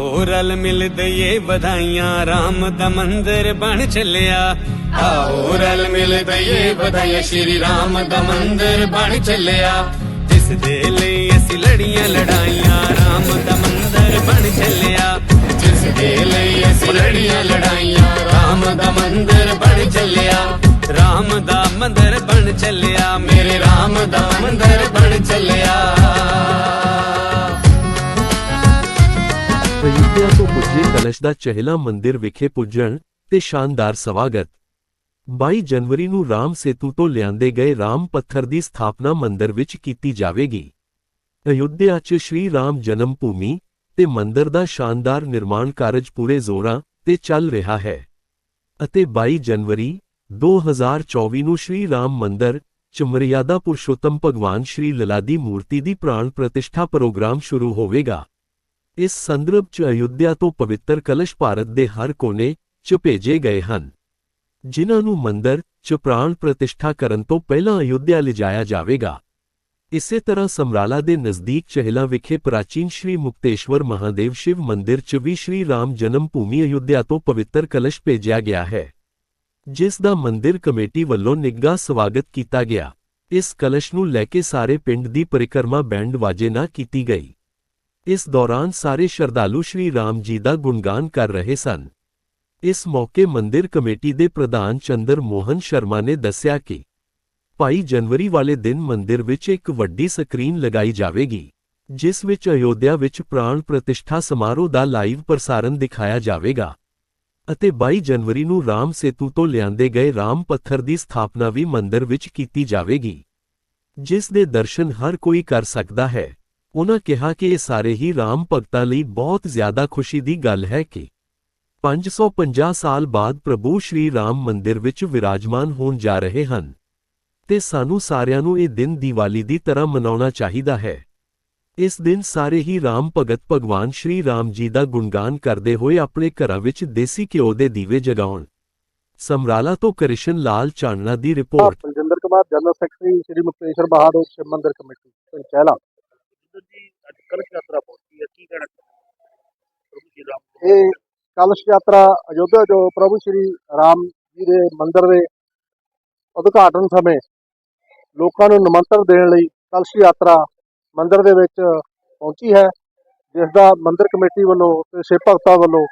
ਆਓ ਰਲ ਮਿਲ ਦਈਏ ਵਧਾਈਆਂ। ਰਾਮ ਦਾ ਮੰਦਿਰ ਬਣ ਚੱਲਿਆ। ਆਓ ਰਲ ਮਿਲ ਦਈਏ ਵਧਾਈਆਂ। ਸ਼੍ਰੀ ਰਾਮ ਦਾ ਮੰਦਿਰ ਬਣ ਚੱਲਿਆ। ਜਿਸ ਦੇ ਲਈ ਅਸੀਂ ਲੜੀਆਂ ਲੜਾਈਆਂ, ਰਾਮ ਦਾ ਮੰਦਿਰ ਬਣ ਚੱਲਿਆ। ਜਿਸ ਦੇ ਲਈ ਅਸੀਂ ਲੜੀਆਂ ਲੜਾਈਆਂ, ਰਾਮ ਦਾ ਮੰਦਿਰ ਬਣ ਚੱਲਿਆ। ਰਾਮ ਦਾ ਮੰਦਿਰ ਬਣ ਚੱਲਿਆ। ਮੇਰੇ ਰਾਮ ਦਾ ਮੰਦਿਰ ਬਣ ਚੱਲਿਆ। ਅਯੁੱਧਿਆ ਤੋਂ ਪੁੱਜੇ ਕਲਸ਼ ਦਾ ਚਹਿਲਾ ਮੰਦਿਰ ਵਿਖੇ ਪੁੱਜਣ ਤੇ ਸ਼ਾਨਦਾਰ ਸਵਾਗਤ। 22 ਜਨਵਰੀ ਨੂੰ ਰਾਮ ਸੇਤੂ ਤੋਂ ਲਿਆਂਦੇ ਗਏ ਰਾਮ ਪੱਥਰ ਦੀ ਸਥਾਪਨਾ ਮੰਦਿਰ ਵਿੱਚ ਕੀਤੀ ਜਾਵੇਗੀ। ਅਯੁੱਧਿਆ 'ਚ ਸ਼੍ਰੀ ਰਾਮ ਜਨਮ ਭੂਮੀ ਤੇ ਮੰਦਿਰ ਦਾ ਸ਼ਾਨਦਾਰ ਨਿਰਮਾਣ ਕਾਰਜ ਪੂਰੇ ਜ਼ੋਰਾਂ ਤੇ ਚੱਲ ਰਿਹਾ ਹੈ ਅਤੇ 22 ਜਨਵਰੀ 2024 ਨੂੰ ਸ਼੍ਰੀ ਰਾਮ ਮੰਦਿਰ ਚ ਮਰਿਆਦਾ ਪੁਰਸ਼ੋਤਮ ਭਗਵਾਨ ਸ਼੍ਰੀ ਲਲਾ ਦੀ ਮੂਰਤੀ ਦੀ ਪ੍ਰਾਣ ਪ੍ਰਤਿਸ਼ਠਾ ਪ੍ਰੋਗਰਾਮ ਸ਼ੁਰੂ ਹੋਵੇਗਾ। ਇਸ ਸੰਦਰਭ ਚ ਅਯੁੱਧਿਆ ਤੋਂ ਪਵਿੱਤਰ ਕਲਸ਼ ਭਾਰਤ ਦੇ ਹਰ ਕੋਨੇ ਚ ਭੇਜੇ ਗਏ ਹਨ, ਜਿਨ੍ਹਾਂ ਨੂੰ ਮੰਦਰ ਚ ਪ੍ਰਾਣ ਪ੍ਰਤਿਸ਼ਠਾ ਕਰਨ ਤੋਂ ਪਹਿਲਾਂ ਅਯੁੱਧਿਆ ਲਿਜਾਇਆ ਜਾਵੇਗਾ। ਇਸੇ ਤਰ੍ਹਾਂ ਸਮਰਾਲਾ ਦੇ ਨਜ਼ਦੀਕ ਚਹਿਲਾ ਵਿਖੇ ਪ੍ਰਾਚੀਨ ਸ਼੍ਰੀ ਮੁਕਤੇਸ਼ਵਰ ਮਹਾਦੇਵ ਸ਼ਿਵ ਮੰਦਿਰ ਚ ਵੀ ਸ਼੍ਰੀ ਰਾਮ ਜਨਮ ਭੂਮੀ ਅਯੁੱਧਿਆ ਤੋਂ ਪਵਿੱਤਰ ਕਲਸ਼ ਭੇਜਿਆ ਗਿਆ ਹੈ, ਜਿਸ ਦਾ ਮੰਦਿਰ ਕਮੇਟੀ ਵੱਲੋਂ ਨਿੱਘਾ ਸਵਾਗਤ ਕੀਤਾ ਗਿਆ। ਇਸ ਕਲਸ਼ ਨੂੰ ਲੈ ਕੇ ਸਾਰੇ ਪਿੰਡ ਦੀ ਪਰਿਕਰਮਾ ਬੈਂਡ ਵਾਜੇ ਨਾਲ ਕੀਤੀ ਗਈ। ਇਸ ਦੌਰਾਨ ਸਾਰੇ ਸ਼ਰਧਾਲੂ ਸ਼੍ਰੀ ਰਾਮ ਜੀ ਦਾ ਗੁਣਗਾਨ ਕਰ ਰਹੇ ਸਨ। ਇਸ ਮੌਕੇ ਮੰਦਿਰ ਕਮੇਟੀ ਦੇ ਪ੍ਰਧਾਨ ਚੰਦਰ ਮੋਹਨ ਸ਼ਰਮਾ ਨੇ ਦੱਸਿਆ ਕਿ ਭਾਈ ਜਨਵਰੀ ਵਾਲੇ ਦਿਨ ਮੰਦਿਰ ਵਿੱਚ ਇੱਕ ਵੱਡੀ ਸਕਰੀਨ ਲਗਾਈ ਜਾਵੇਗੀ, ਜਿਸ ਵਿੱਚ ਅਯੋਧਿਆ ਵਿੱਚ ਪ੍ਰਾਣ ਪ੍ਰਤਿਸ਼ਠਾ ਸਮਾਰੋਹ ਦਾ ਲਾਈਵ ਪ੍ਰਸਾਰਣ ਦਿਖਾਇਆ ਜਾਵੇਗਾ ਅਤੇ 22 ਜਨਵਰੀ ਨੂੰ ਰਾਮ ਸੇਤੂ ਤੋਂ ਲਿਆਂਦੇ ਗਏ ਰਾਮ ਪੱਥਰ ਦੀ ਸਥਾਪਨਾ ਵੀ ਮੰਦਿਰ ਵਿੱਚ ਕੀਤੀ ਜਾਵੇਗੀ, ਜਿਸ ਦੇ ਦਰਸ਼ਨ ਹਰ ਕੋਈ ਕਰ ਸਕਦਾ ਹੈ। ਉਨ੍ਹਾਂ ਕਿਹਾ ਕਿ ਇਹ ਸਾਰੇ ਹੀ ਰਾਮ ਭਗਤਾਂ ਲਈ ਬਹੁਤ ਜ਼ਿਆਦਾ ਖੁਸ਼ੀ ਦੀ ਗੱਲ ਹੈ ਕਿ 550 ਸਾਲ ਬਾਅਦ ਪ੍ਰਭੂ ਸ਼੍ਰੀ ਰਾਮ ਮੰਦਿਰ ਵਿੱਚ ਵਿਰਾਜਮਾਨ ਹੋਣ ਜਾ ਰਹੇ ਹਨ ਤੇ ਸਾਨੂੰ ਸਾਰਿਆਂ ਨੂੰ ਇਹ ਦਿਨ ਦੀਵਾਲੀ ਦੀ ਤਰ੍ਹਾਂ ਮਨਾਉਣਾ ਚਾਹੀਦਾ ਹੈ। ਇਸ ਦਿਨ ਸਾਰੇ ਹੀ ਰਾਮ ਭਗਤ ਭਗਵਾਨ ਸ਼੍ਰੀ ਰਾਮ ਜੀ ਦਾ ਗੁਣਗਾਨ ਕਰਦੇ ਹੋਏ ਆਪਣੇ ਘਰਾਂ ਵਿੱਚ ਦੇਸੀ ਘਿਓ ਦੇ ਦੀਵੇ ਜਗਾਉਣ। ਸਮਰਾਲਾ ਤੋਂ ਕ੍ਰਿਸ਼ਨ ਲਾਲ ਚਾਨਣਾ ਦੀ report. Baljinder Kumar, general secretary, Shri Mukteshwar Bahadar, Shiv Mandir committee Panchaila ਜੀ ਅੱਜ ਕਲਸ਼ ਯਾਤਰਾ ਪਹੁੰਚੀ ਹੈ ਕੀ ਕਹਿਣਾ ਪ੍ਰਭੂ ਜੀ ਰਾਮ ਇਹ ਕਲਸ਼ ਯਾਤਰਾ ਅਯੋਧਿਆ ਜੋ ਪ੍ਰਭੂ ਸ਼੍ਰੀ ਰਾਮ ਜੀ ਦੇ ਮੰਦਿਰ ਦੇ ਉਦਘਾਟਨ ਸਮੇਂ ਲੋਕਾਂ ਨੂੰ ਨਿਮੰਤਰਣ ਦੇਣ ਲਈ ਕਲਸ਼ ਯਾਤਰਾ ਮੰਦਿਰ ਦੇ ਵਿੱਚ ਪਹੁੰਚੀ ਹੈ ਜਿਸ ਦਾ ਮੰਦਿਰ ਕਮੇਟੀ ਵੱਲੋਂ ਤੇ ਸਿੱਖ ਭਗਤਾਂ ਵੱਲੋਂ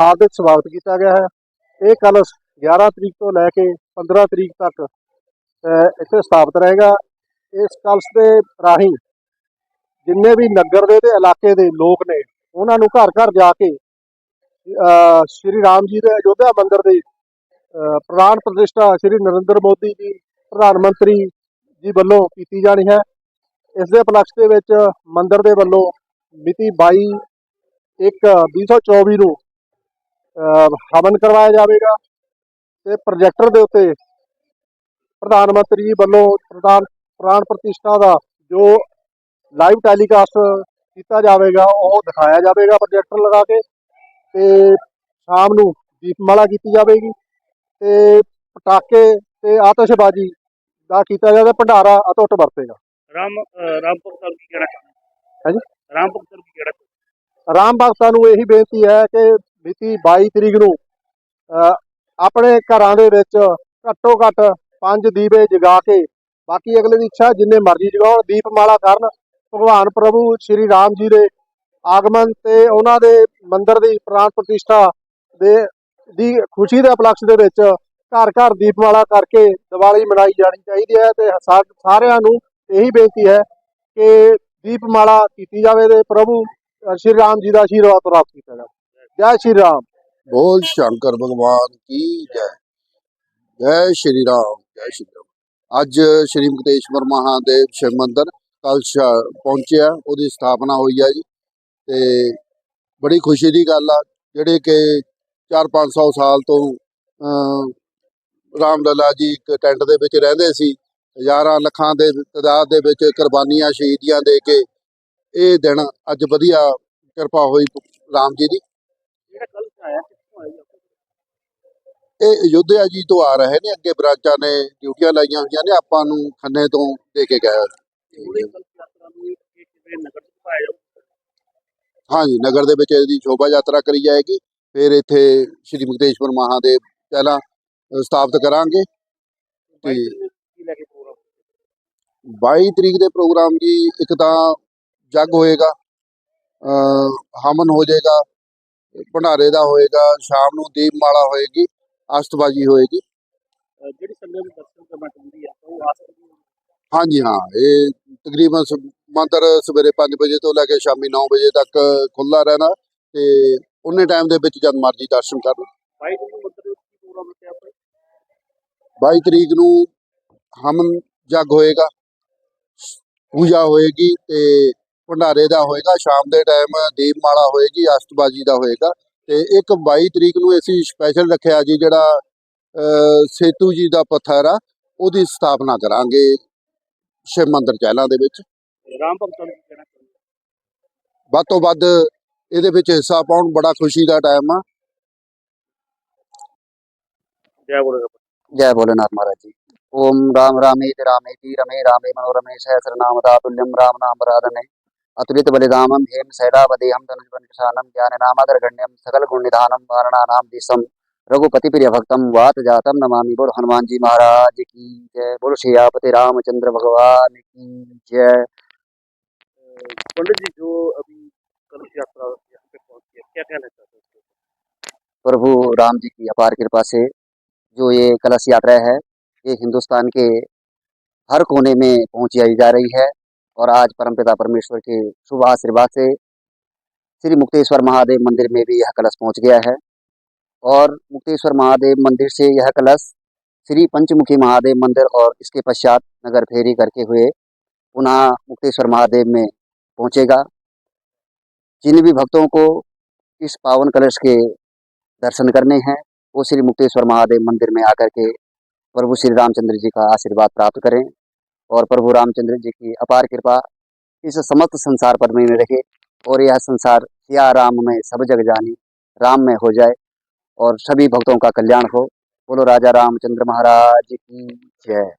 ਹਾਰਦਿਕ ਸਵਾਗਤ ਕੀਤਾ ਗਿਆ ਹੈ। ਇਹ ਕਲਸ਼ 11 ਤਰੀਕ ਤੋਂ ਲੈ ਕੇ 15 ਤਰੀਕ ਤੱਕ ਅਹ, ਇੱਥੇ ਸਥਾਪਿਤ ਰਹੇਗਾ। ਇਸ ਕਲਸ਼ ਦੇ ਰਾਹੀਂ ਜਿੰਨੇ ਵੀ ਨਗਰ ਦੇ ਤੇ ਇਲਾਕੇ ਦੇ ਲੋਕ ਨੇ, ਉਹਨਾਂ ਨੂੰ ਘਰ ਘਰ ਜਾ ਕੇ ਅਹ ਸ਼੍ਰੀ ਰਾਮ ਜੀ ਦੇ ਅਯੋਧਿਆ ਮੰਦਿਰ ਦੇ ਅਹ ਪ੍ਰਾਣ ਪ੍ਰਤਿਸ਼ਠਾ ਸ਼੍ਰੀ ਨਰਿੰਦਰ ਮੋਦੀ ਜੀ, ਪ੍ਰਧਾਨ ਮੰਤਰੀ ਜੀ ਵੱਲੋਂ ਕੀਤੀ ਜਾਣੀ ਹੈ। ਇਸ ਦੇ ਉਪਲਕਸ਼ ਦੇ ਵਿੱਚ ਮੰਦਿਰ ਦੇ ਵੱਲੋਂ ਮਿਤੀ 22 1 2024 ਨੂੰ ਅਹ ਹਵਨ ਕਰਵਾਇਆ ਜਾਵੇਗਾ ਤੇ ਪ੍ਰੋਜੈਕਟਰ ਦੇ ਉੱਤੇ ਪ੍ਰਧਾਨ ਮੰਤਰੀ ਜੀ ਵੱਲੋਂ ਪ੍ਰਧਾਨ ਪ੍ਰਾਣ ਪ੍ਰਤਿਸ਼ਠਾ ਦਾ ਜੋ ਲਾਈਵ ਟੈਲੀਕਾਸਟ ਕੀਤਾ ਜਾਵੇਗਾ ਉਹ ਦਿਖਾਇਆ ਜਾਵੇਗਾ ਪ੍ਰੋਜੈਕਟਰ ਲਗਾ ਕੇ ਤੇ ਸ਼ਾਮ ਨੂੰ ਦੀਪਮਾਲਾ ਕੀਤੀ ਜਾਵੇਗੀ ਤੇ ਪਟਾਕੇ ਤੇ ਆਤਿਸ਼ਬਾਜ਼ੀ ਦਾ ਕੀਤਾ ਜਾਵੇਗਾ ਭੰਡਾਰਾ ਅਟੁੱਟ ਵਰਤੇਗਾ। ਰਾਮ ਰਾਮ ਭਗਤਾਂ ਕੀ ਚਾਹੁੰਦੇ ਹਾਂਜੀ? ਰਾਮ ਭਗਤਾਂ ਕੀ ਚਾਹੁੰਦੇ ਰਾਮ ਭਗਤਾਂ ਨੂੰ ਇਹੀ ਬੇਨਤੀ ਹੈ ਕਿ ਮਿਤੀ 22 ਤਰੀਕ ਨੂੰ ਆਪਣੇ ਘਰਾਂ ਦੇ ਵਿੱਚ ਘੱਟੋ ਘੱਟ ਪੰਜ ਦੀਵੇ ਜਗਾ ਕੇ ਬਾਕੀ ਅਗਲੇ ਦੀ ਇੱਛਾ ਜਿੰਨੇ ਮਰਜ਼ੀ ਜਗਾਉਣ ਦੀਪਮਾਲਾ ਕਰਨ ਭਗਵਾਨ ਪ੍ਰਭੂ ਸ੍ਰੀ ਰਾਮ ਜੀ ਦੇ ਆਗਮਨ ਤੇ ਉਹਨਾਂ ਦੇ ਮੰਦਿਰ ਦੀ ਪ੍ਰਾਣ ਪ੍ਰਤਿਸ਼ਠਾ ਦੇ, ਦੀ ਖੁਸ਼ੀ ਦੇ ਉਪਲਕਸ਼ ਦੇ ਵਿੱਚ ਘਰ ਘਰ ਦੀਪਮਾਲਾ ਕਰਕੇ ਦੀਵਾਲੀ ਮਨਾਈ ਜਾਣੀ ਚਾਹੀਦੀ ਹੈ ਤੇ ਸਾਰਿਆਂ ਨੂੰ ਇਹੀ ਬੇਨਤੀ ਹੈ ਕਿ ਦੀਪਮਾਲਾ ਕੀਤੀ ਜਾਵੇ ਤੇ ਪ੍ਰਭੂ ਸ਼੍ਰੀ ਰਾਮ ਜੀ ਦਾ ਆਸ਼ੀਰਵਾਦ ਪ੍ਰਾਪਤ ਕੀਤਾ ਜਾਵੇ। ਜੈ ਸ਼੍ਰੀ ਰਾਮ। ਬੋਲ ਸ਼ੰਕਰ ਭਗਵਾਨ ਕੀ ਜੈ? ਜੈ ਸ਼੍ਰੀ ਰਾਮ, ਜੈ ਸ਼੍ਰੀ ਰਾਮ। ਅੱਜ ਸ਼੍ਰੀ ਮੁਕਤੇਸ਼ਵਰ ਮਹਾਦੇਵ ਸ਼ਿਵ ਮੰਦਰ ਕਲਸ਼ ਪਹੁੰਚਿਆ ਉਹਦੀ ਸਥਾਪਨਾ ਹੋਈ ਆ ਜੀ। ਤੇ ਬੜੀ ਖੁਸ਼ੀ ਦੀ ਗੱਲ ਆ ਜਿਹੜੇ ਕਿ 4-500 ਸਾਲ ਤੋਂ ਰਾਮ ਲੱਲਾ ਜੀ ਇੱਕ ਟੈਂਟ ਦੇ ਵਿੱਚ ਰਹਿੰਦੇ ਸੀ ਹਜ਼ਾਰਾਂ ਲੱਖਾਂ ਦੇ ਤਦਾਦ ਦੇ ਵਿੱਚ ਕੁਰਬਾਨੀਆਂ ਸ਼ਹੀਦੀਆਂ ਦੇ ਕੇ ਇਹ ਦਿਨ ਅੱਜ ਵਧੀਆ ਕਿਰਪਾ ਹੋਈ ਰਾਮ ਜੀ ਦੀ। ਇਹ ਅਯੁੱਧਿਆ ਜੀ ਤੋਂ ਆ ਰਹੇ ਨੇ ਅੱਗੇ ਬ੍ਰਾਂਚਾਂ ਨੇ ਡਿਊਟੀਆਂ ਲਾਈਆਂ ਹੋਈਆਂ ਨੇ ਆਪਾਂ ਨੂੰ ਖੰਨੇ ਤੋਂ ਦੇ ਕੇ ਗਏ ਹਾਂਜੀ ਨਗਰ ਦੇ ਵਿੱਚ ਇਹਦੀ ਸ਼ੋਭਾ ਯਾਤਰਾ ਕਰੀ ਜਾਏਗੀ। ਫਿਰ ਇੱਥੇ ਸ਼੍ਰੀ ਮੁਕਤੇਸ਼ਵਰ ਮਹਾਦੇਵ ਪਹਿਲਾਂ ਸਥਾਪਿਤ ਕਰਾਂਗੇ ਤੇ ਤਰੀਕ ਕੀ ਲੈ ਕੇ ਪ੍ਰੋਗਰਾਮ? 22 ਤਰੀਕ ਦੇ ਪ੍ਰੋਗਰਾਮ ਜੀ ਇੱਕ ਤਾਂ ਜੱਗ ਹੋਏਗਾ ਹਮਨ ਹੋ ਜਾਏਗਾ ਭੰਡਾਰੇ ਦਾ ਹੋਏਗਾ ਸ਼ਾਮ ਨੂੰ ਦੀਪਮਾਲਾ ਹੋਏਗੀ ਅਸ਼ਤਬਾਜੀ ਹੋਏਗੀ। ਜਿਹੜੀ ਸੰਗਤ ਦਰਸ਼ਨ ਕਰਨਾ ਚਾਹੁੰਦੀ ਉਹ ਆ ਸਕਦੀ ਹੈ ਹਾਂਜੀ ਹਾਂ ਇਹ ਤਕਰੀਬਨ ਮੰਦਰ ਸਵੇਰੇ 5 ਵਜੇ ਤੋਂ ਲੈ ਕੇ ਸ਼ਾਮੀ 9 ਵਜੇ ਤੱਕ ਖੁੱਲ੍ਹਾ ਰਹਿਣਾ ਤੇ ਉਹਨੇ ਟਾਈਮ ਦੇ ਵਿੱਚ ਜਦ ਮਰਜ਼ੀ ਦਰਸ਼ਨ ਕਰਨ ਬਾਈ ਤਰੀਕ ਨੂੰ ਮੰਦਰ ਦੇ ਵਿੱਚ ਕੀ ਪ੍ਰੋਗਰਾਮ ਰੱਖਿਆ ਆਪਾਂ 22 ਤਰੀਕ ਨੂੰ ਹਮਨ ਜੱਗ ਹੋਏਗਾ ਪੂਜਾ ਹੋਏਗੀ ਤੇ ਭੰਡਾਰੇ ਦਾ ਹੋਏਗਾ ਸ਼ਾਮ ਦੇ ਟਾਈਮ ਦੀਪਮਾਲਾ ਹੋਏਗੀ ਅਸ਼ਤਬਾਜੀ ਦਾ ਹੋਏਗਾ ਤੇ ਇੱਕ 22 ਤਰੀਕ ਨੂੰ ਅਸੀਂ ਸਪੈਸ਼ਲ ਰੱਖਿਆ ਜੀ ਜਿਹੜਾ ਸੇਤੂ ਜੀ ਦਾ ਪੱਥਰ ਆ ਉਹਦੀ ਸਥਾਪਨਾ ਕਰਾਂਗੇ। ਸ਼ਿਵ ਮੰਦਿਰ ਚਹਿਲਾਂ ਦੇ ਵਿੱਚ ਤੇ ਰਾਮ ਭਗਤਾਂ ਨੂੰ ਕੀ ਕਹਿਣਾ ਚਾਹੁੰਦੇ ਵੱਧ ਤੋਂ ਵੱਧ ਇਹਦੇ ਵਿੱਚ ਹਿੱਸਾ ਪਾਉਣ ਬੜਾ ਖੁਸ਼ੀ ਦਾ ਟਾਈਮ ਆ ਜੈ ਬੋਲੇਗਾ जय भोलेनाथ महाराज जी ओम राम रामेति रामेति रमे रामे मनोरमे सहस्र नाम तुल्यम राम नाम राधने अतुलित बलिधामम हेम शैलावदेहम धनुजवन किशानम ज्ञान नामागर गण्यम सकल गुण निधानम वारणा नाम दिशम रघुपति प्रिय भक्तम वात जातम नमामि बोल हनुमान जी महाराज की जय। बोल श्रीयापति रामचंद्र भगवान की जय। पंडित जी जो अभी कलश यात्रा यहाँ पे पहुँची है क्या कहना चाहते हैं प्रभु राम जी की अपार कृपा से जो ये कलश यात्रा है, ये हिंदुस्तान के हर कोने में पहुंचाई जा रही है और आज परमपिता परमेश्वर के शुभ आशीर्वाद से श्री मुक्तेश्वर महादेव मंदिर में भी यह कलश पहुँच गया है। और मुक्तेश्वर महादेव मंदिर से यह कलश श्री पंचमुखी महादेव मंदिर और इसके पश्चात नगर फेरी करके हुए। पुनः मुक्तेश्वर महादेव में पहुंचेगा। जिन भी भक्तों को इस पावन कलश के दर्शन करने हैं, वो श्री मुक्तेश्वर महादेव मंदिर में आकर के प्रभु श्री रामचंद्र जी का आशीर्वाद प्राप्त करें और प्रभु रामचंद्र जी की अपार कृपा इस समस्त संसार पर में रहे और यह संसार सिया राम में सब जग जानी, राम में हो जाए। और सभी भक्तों का कल्याण हो बोलो राजा रामचंद्र महाराज की जय